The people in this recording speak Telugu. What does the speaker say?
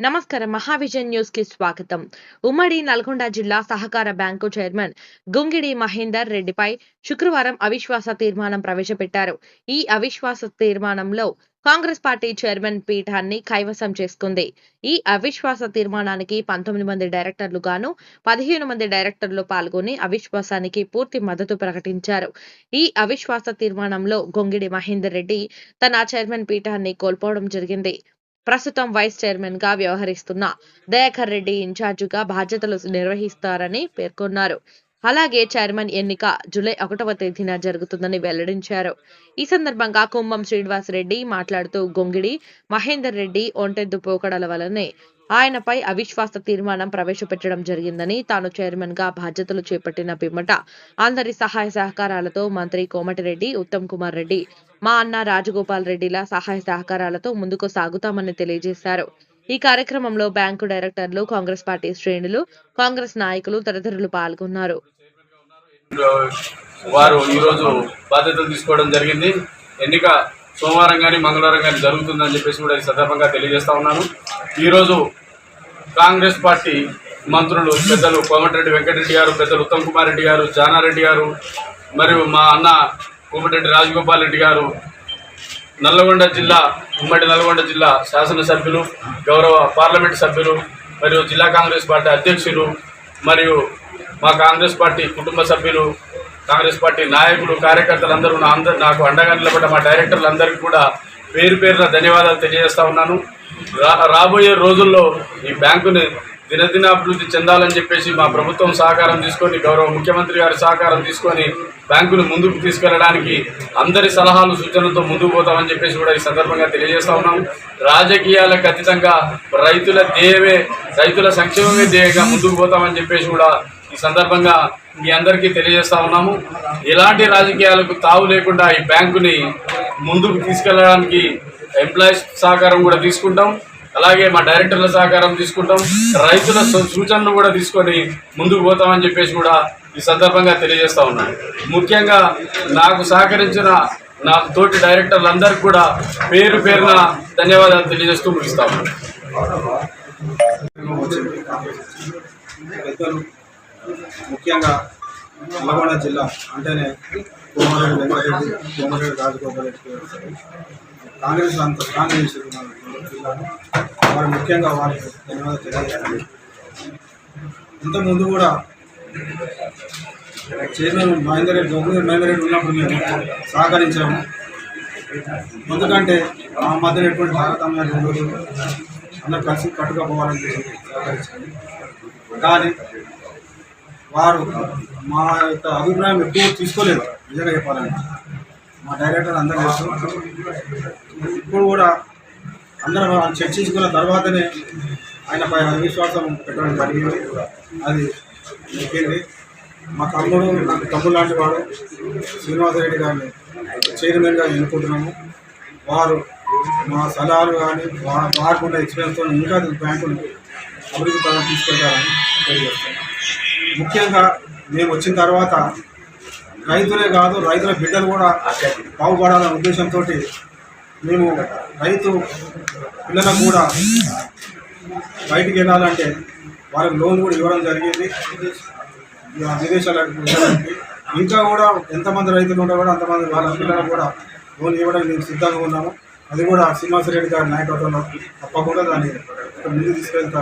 నమస్కారం. మహావిజన్ న్యూస్కి స్వాగతం. ఉమ్మడి నల్గొండ జిల్లా సహకార బ్యాంకు చైర్మన్ గుంగిడి మహేందర్ రెడ్డిపై శుక్రవారం అవిశ్వాస తీర్మానం ప్రవేశపెట్టారు. ఈ అవిశ్వాస తీర్మానంలో కాంగ్రెస్ పార్టీ చైర్మన్ పీఠాన్ని కైవసం చేసుకుంది. ఈ అవిశ్వాస తీర్మానానికి పంతొమ్మిది మంది డైరెక్టర్లు గాను పదిహేను మంది డైరెక్టర్లు పాల్గొని అవిశ్వాసానికి పూర్తి మద్దతు ప్రకటించారు. ఈ అవిశ్వాస తీర్మానంలో గొంగిడి మహేందర్ రెడ్డి తన చైర్మన్ పీఠాన్ని కోల్పోవడం జరిగింది. ప్రస్తుతం వైస్ చైర్మన్గా వ్యవహరిస్తున్న దయాకర్ రెడ్డి ఇన్ఛార్జిగా బాధ్యతలు నిర్వహిస్తారని పేర్కొన్నారు. అలాగే చైర్మన్ ఎన్నిక జూలై ఒకటవ తేదీన జరుగుతుందని వెల్లడించారు. ఈ సందర్భంగా కుంభం శ్రీనివాస్ రెడ్డి మాట్లాడుతూ గొంగిడి మహేందర్ రెడ్డి ఒంటెద్దు పోకడల వలనే ఆయనపై అవిశ్వాస తీర్మానం ప్రవేశపెట్టడం జరిగిందని తాను చైర్మన్గా బాధ్యతలు చేపట్టిన పిమ్మట అందరి సహాయ సహకారాలతో మంత్రి కోమటిరెడ్డి ఉత్తమ్ కుమార్ రెడ్డి మా అన్న రాజగోపాల్ రెడ్డిల సహాయ సహకారాలతో ముందుకు సాగుతామని తెలియజేశారు. ఈ కార్యక్రమంలో బ్యాంకు డైరెక్టర్లు కాంగ్రెస్ పార్టీ శ్రేణులు కాంగ్రెస్ నాయకులు తదితరులు పాల్గొన్నారు. వారు ఈరోజు బాధ్యతలు తీసుకోవడం జరిగింది. ఎన్నిక సోమవారం కానీ మంగళవారం కానీ జరుగుతుందని చెప్పేసి కూడా ఈ సందర్భంగా తెలియజేస్తా ఉన్నాను. ఈరోజు కాంగ్రెస్ పార్టీ మంత్రులు పెద్దలు కోమటిరెడ్డి వెంకటరెడ్డి గారు పెద్దలు ఉత్తమ్ కుమార్ రెడ్డి గారు జానారెడ్డి గారు మరియు మా అన్న కోమటిరెడ్డి రాజగోపాల్ రెడ్డి గారు నల్లగొండ జిల్లా ఉమ్మడి నల్గొండ జిల్లా శాసనసభ్యులు గౌరవ పార్లమెంట్ సభ్యులు మరియు జిల్లా కాంగ్రెస్ పార్టీ అధ్యక్షులు మరియు మా కాంగ్రెస్ పార్టీ కుటుంబ సభ్యులు కాంగ్రెస్ పార్టీ నాయకులు కార్యకర్తలందరూ నా అందరూ నాకు అండగా నిలబడ్డ మా డైరెక్టర్లందరికీ కూడా పేరు పేరున ధన్యవాదాలు తెలియజేస్తా ఉన్నాను. రా రాబోయే రోజుల్లో ఈ బ్యాంకుని దినదినాభివృద్ధి చెందాలని చెప్పేసి మా ప్రభుత్వం సహకారం తీసుకొని గౌరవ ముఖ్యమంత్రి గారి సహకారం తీసుకొని బ్యాంకును ముందుకు తీసుకెళ్ళడానికి అందరి సలహాలు సూచనలతో ముందుకు పోతామని చెప్పేసి కూడా ఈ సందర్భంగా తెలియజేస్తా ఉన్నాం రాజకీయాలకు అతీతంగా రైతుల ధ్యేయమే రైతుల సంక్షేమమే ధ్యేయంగా ముందుకు పోతామని చెప్పేసి కూడా ఈ సందర్భంగా మీ అందరికీ తెలియజేస్తా ఉన్నాము. ఎలాంటి రాజకీయాలకు తావు లేకుండా ఈ బ్యాంకుని ముందుకు తీసుకెళ్ళడానికి ఎంప్లాయీస్ సహకారం కూడా తీసుకుంటాం. అలాగే మా డైరెక్టర్ల సహకారం తీసుకుంటాం. రైతుల సూ- సూచనలు కూడా తీసుకొని ముందుకు పోతామని చెప్పేసి కూడా ఈ సందర్భంగా తెలియజేస్తా ఉన్నాను. ముఖ్యంగా నాకు సహకరించిన నా తోటి డైరెక్టర్లందరికీ కూడా పేరు పేరున ధన్యవాదాలు తెలియజేస్తూ ముగిస్తాము ముఖ్యంగా నల్గొండ జిల్లా అంటేనే కోమరెడ్డి వెంకటరెడ్డి కోమరెడ్డి రాజగోపాల్ రెడ్డి కాంగ్రెస్ అంత కాంగ్రెస్ జిల్లాను వారు ముఖ్యంగా వారికి ధన్యవాదాలు తెలియజేయాలి. ఇంతకుముందు కూడా చైర్మన్ మహేందర్ రెడ్డి మహేందర్ రెడ్డి ఉన్నప్పుడు మేము సహకరించాము. ఎందుకంటే మా మధ్య ఎటువంటి తారతమ్యాలు ఉండదు అందరూ కలిసి కట్టుగా పోవాలని సహకరించాము. కానీ వారు మా యొక్క అభిప్రాయం ఎక్కువ తీసుకోలేదు నిజంగా చెప్పాలంటే. మా డైరెక్టర్ అందరూ ఇప్పుడు కూడా అందరం చర్చించుకున్న తర్వాతనే ఆయనపై అవిశ్వాసం పెట్టడం జరిగింది. అది ఎక్కింది మా తమ్ముడు నాకు తమ్ముడు లాంటి వాడు శ్రీనివాసరెడ్డి గారిని చైర్మన్గా ఎన్నుకుంటున్నాము. వారు మా సలహాలు కానీ వా- వారికి ఉన్న ఎక్స్పీరియన్స్తో ఇంకా బ్యాంకును అభివృద్ధి పదం తీసుకెళ్తారని తెలియజేస్తున్నాను ముఖ్యంగా మేము వచ్చిన తర్వాత రైతులే కాదు రైతుల బిడ్డలు కూడా బాగుపడాలనే ఉద్దేశంతో మేము రైతు పిల్లలకు కూడా బయటికి వెళ్ళాలంటే వాళ్ళకి లోన్ కూడా ఇవ్వడం జరిగింది. విదేశాలకు వెళ్ళడానికి ఇంకా కూడా ఎంతమంది రైతులు ఉన్నా కూడా అంతమంది వాళ్ళ పిల్లలకు కూడా లోన్ ఇవ్వడానికి మేము సిద్ధంగా ఉన్నాము. అది కూడా శ్రీనివాసరెడ్డి గారి నాయకత్వంలో తప్పకుండా దాన్ని ముందు తీసుకెళ్తా